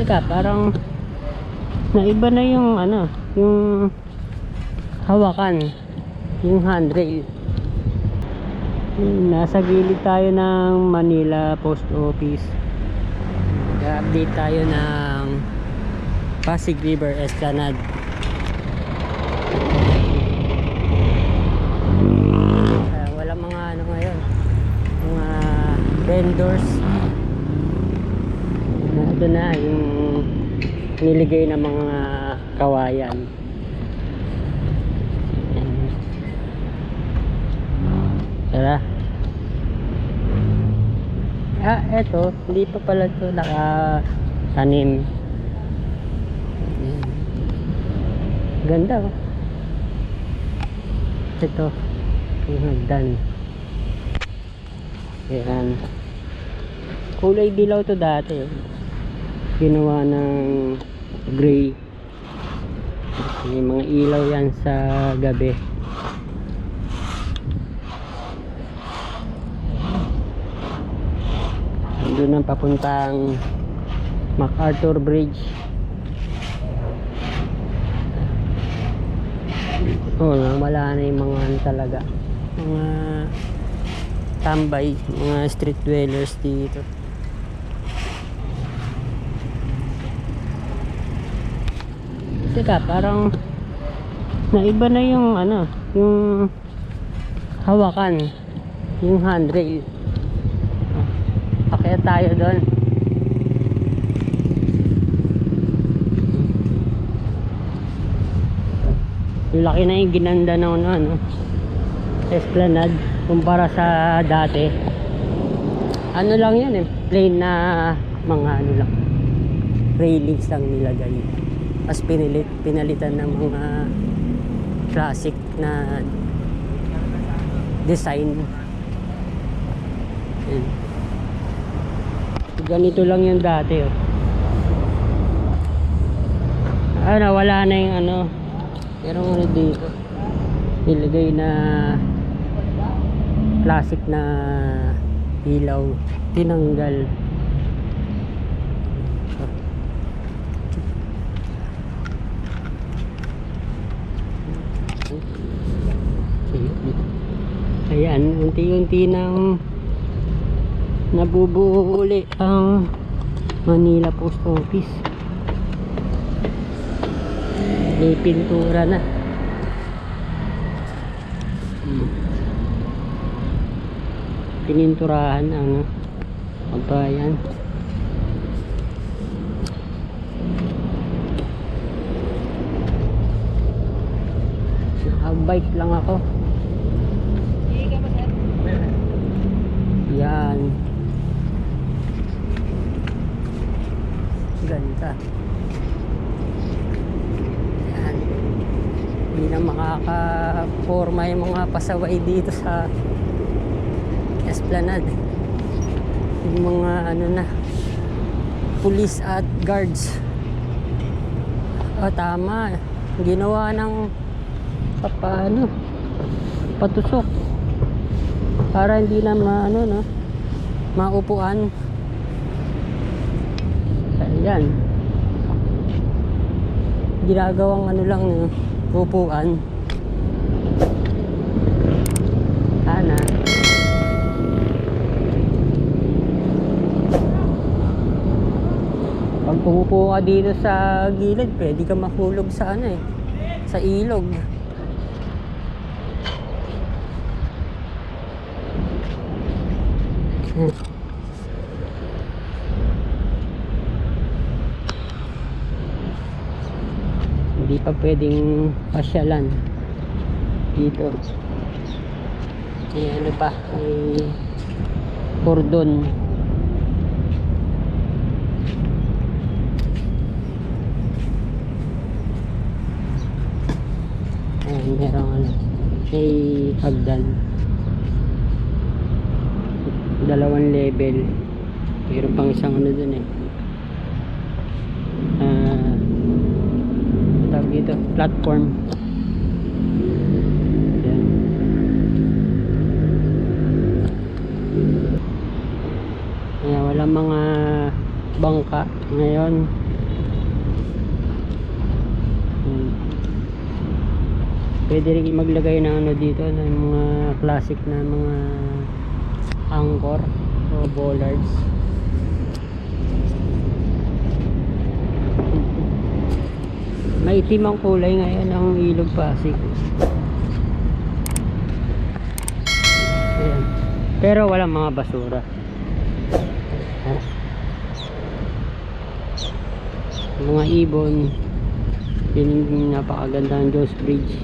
Teka, parang naiba na yung ano, yung hawakan, yung handrail. Nasa gilid tayo ng Manila Post Office. update tayo ng Pasig River Esplanade. Ah, wala mga ano ngayon, mga vendors na ito na yung niligay ng mga kawayan Ayan. tara ah eto hindi pa pala ito naka tanim Ayan. ganda oh ito yung hagdan ayan kulay dilaw to dati oh. Ginawa ng gray. May mga ilaw yan sa gabi. Doon ang papuntang MacArthur Bridge. Oh wala na yung mga ano talaga. Mga tambay mga street dwellers dito Teka, parang naiba na yung ano, yung hawakan, yung handrail. Akaya tayo doon. Laki na yung ginanda ng ano, ano, Esplanade kumpara sa dati. Ano lang yan eh, plain na mga ano lang, railings lang nilagay as pinilit, pinalitan ng mga classic na design Yan. ganito lang yung dati oh. ah nawala na yung ano pero ano dito nilagay na classic na ilaw tinanggal Ayan, unti-unti nang nabubuo uli ang Manila Post Office. May pintura na. Hmm. Pininturahan ang pagbayan. Nakabike lang ako. Yan. Ganda. Yan. Hindi na makaka-forma yung mga pasaway dito sa Esplanade. Yung mga ano na police at guards. O tama. Ginawa ng paano patusok para hindi na maano no maupuan ayan ginagawang ano lang upuan sana pag pumupo ka dito sa gilid pwede ka mahulog sa ano eh sa ilog Hmm. Hindi pa pwedeng pasyalan dito. May ano pa, may cordon. Ayan, merong ano, may hagdan. Dalawang level. Mayroon pang isang ano dun eh. Ah tawag dito? Platform. Ayan. Ayan, walang mga bangka ngayon Pwede rin maglagay ng ano dito ng mga classic na mga anchor o bollards. Maitim ang kulay ngayon ng ilog Pasig. Ayan. Pero walang mga basura. Mga ibon. Yun yung napakaganda ng Jones Bridge.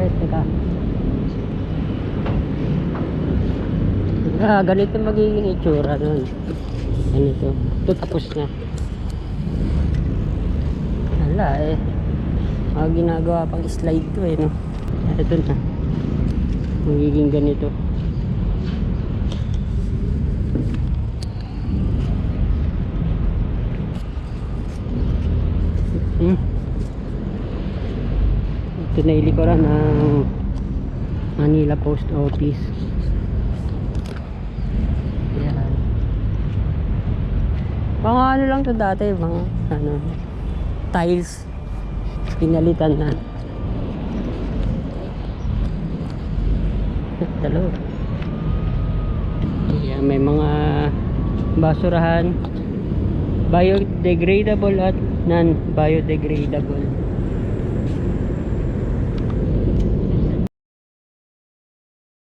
Right, teka. Ah, ganito magiging itsura nun. Ganito. Ito tapos na. Wala eh. Mga ginagawa pang slide to eh, no? Ito na. Magiging ganito. Hmm. Ito na ilikuran ng Manila Post Office. Yan. Mga ano lang to dati, mga ano, tiles. Pinalitan na. Dalawa. Yan, may mga basurahan. Biodegradable at non-biodegradable.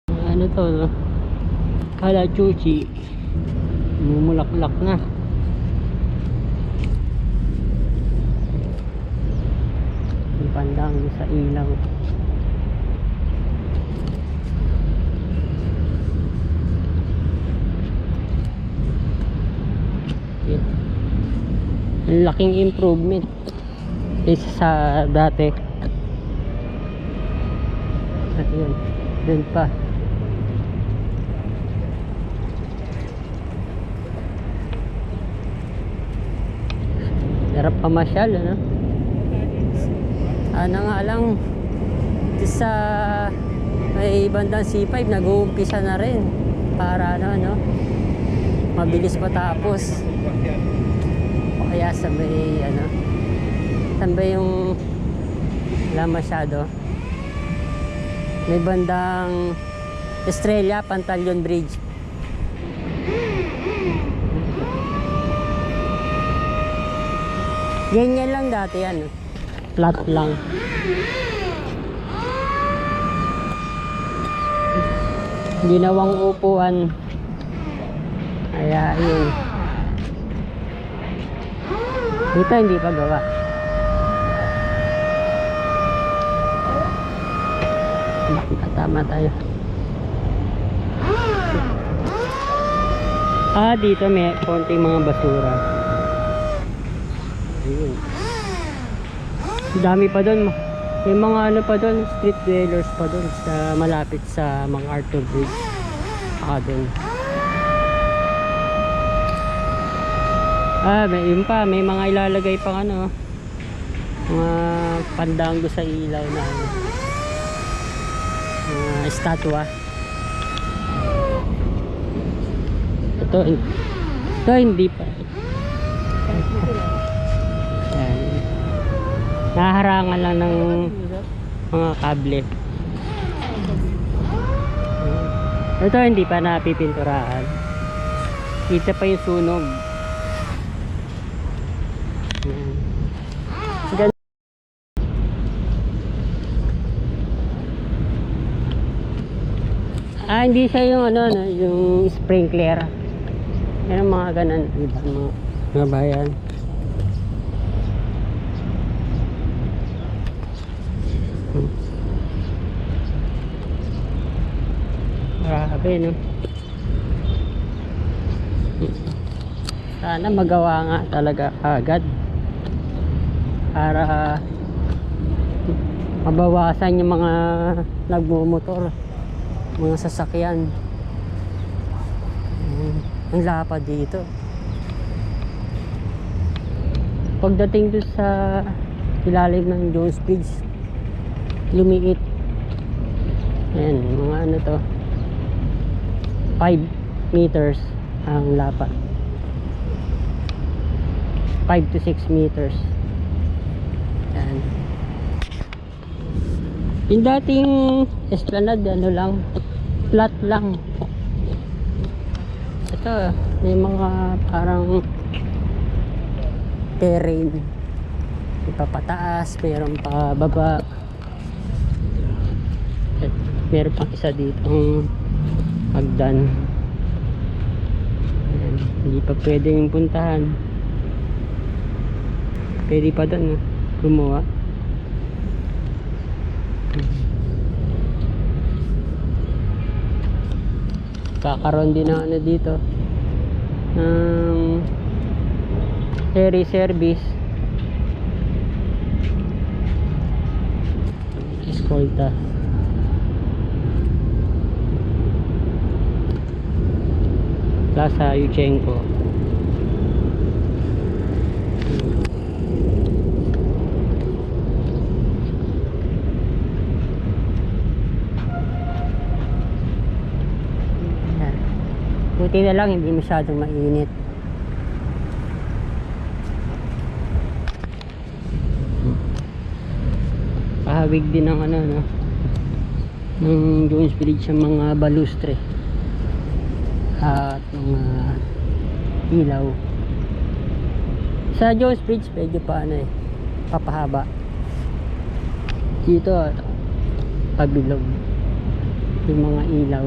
Ano to, no? Kalachuchi. Mumulaklak na. Yung pandang sa ilaw. Ang laking improvement kaysa sa dati. At yun, dun pa. Sarap pamasyal, ano? Ano nga lang, sa may bandang C5, nag-uumpisa na rin. Para ano, ano, mabilis matapos. O kaya sa may, ano, saan ba yung wala masyado? May bandang Estrella, Pantalion Bridge. Ganyan lang dati yan. Flat lang. Ginawang upuan. Kaya yun. Dito hindi pa gawa. Tama tayo. Ah, dito may konting mga basura. Ayun. Dami pa doon. May mga ano pa doon, street dwellers pa doon sa malapit sa mga Arthur Bridge. Ah, doon. Ah, may yun pa, may mga ilalagay pang ano, mga pandanggo sa ilaw na ano, mga estatwa. Ito, ito hindi pa. Yan. Naharangan lang ng mga kable. Ito hindi pa napipinturahan. Kita pa yung sunog. Ah, hindi siya yung ano, no, yung sprinkler. Yan mga ganun, iba mga, mga bayan. Grabe, no? Sana magawa nga talaga agad. Para mabawasan yung mga nagmumotor mga sasakyan. Mm, ang lapad dito. Pagdating doon sa ilalim ng Jones Bridge lumiit. Ayan mga ano to. 5 meters ang lapad 5 to 6 meters. Yan yung dating esplanade ano lang flat lang. Ito may mga parang terrain. May papataas meron pa baba meron pang isa dito hagdan. Ayan, hindi pa pwedeng puntahan. Pwede pa doon no? gumawa kakaroon din ng ano dito ng ferry service. Escolta Plaza Yuchenko. Buti na lang hindi masyadong mainit. Pahawig din ng ano no? Ng Jones Village ang mga balustre at mga ilaw. Sa Jones Bridge medyo pa ano eh papahaba. Dito pabilog yung mga ilaw.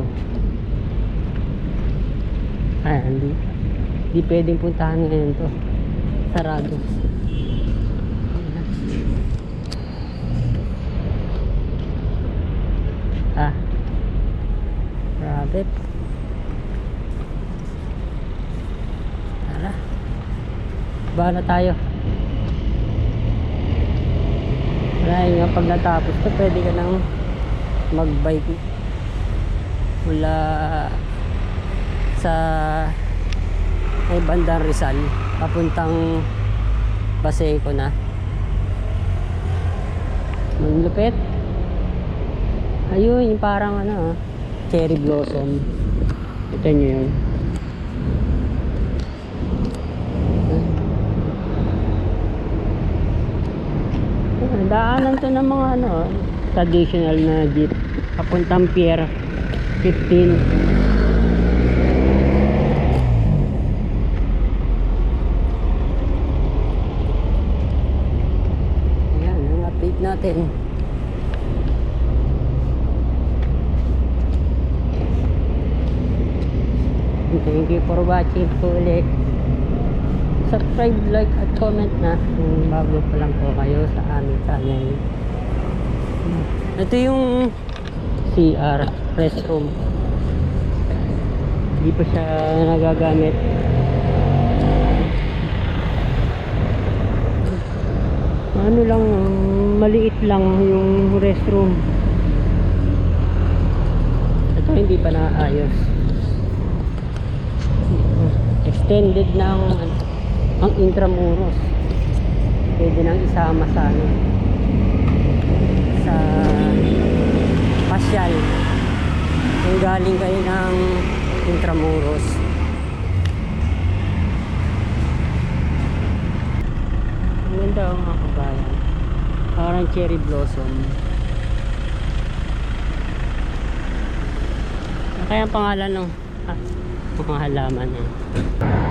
Ay hindi hindi pwedeng puntahan ngayon to. Sarado. Ah grabe tara ba na tayo dahil nga pag natapos to pwede ka nang mag bike mula sa may bandang Rizal. Papuntang Baseco na. Ang lupit. Ayun yung parang ano ah, cherry blossom. Ito nyo yun daanan to ng mga ano traditional na jeep papuntang pier 15 Ayan, ang update natin. Thank you for watching po ulit. Subscribe, like, at comment na kung bago pa lang po kayo sa aming channel. Ito yung CR, restroom. Hindi pa siya nagagamit. ano lang, maliit lang yung restroom. Ito hindi pa naayos. Extended na ang, intramuros. Pwede nang isama sa ano, sa pasyal. Kung galing kayo ng intramuros. Ang ganda ang mga kabayan. Parang cherry blossom. Ano kaya ang pangalan ng ah, mga niya?